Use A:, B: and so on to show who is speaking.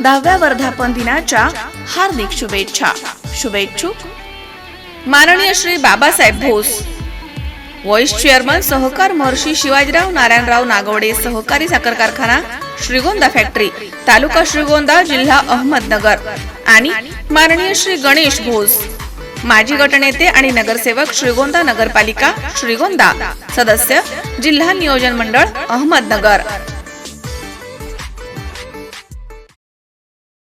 A: दहाव्या वर्धापन दिनाच्या हार्दिक शुभेच्छा. शुभेच्छुक. माननीय श्री बाबासाहेब भोस. व्हॉइस चेअरमन सहकार महर्षी शिवाजीराव नारायणराव नागवडे सहकारी साखर कारखाना श्रीगोंदा फॅक्टरी तालुका श्रीगोंदा जिल्हा अहमदनगर. आणि माननीय श्री गणेश भोस. माजी गटनेते आणि नगरसेवक श्रीगोंदा नगरपालिका श्रीगोंदा. सदस्य जिल्हा नियोजन मंडळ अहमदनगर.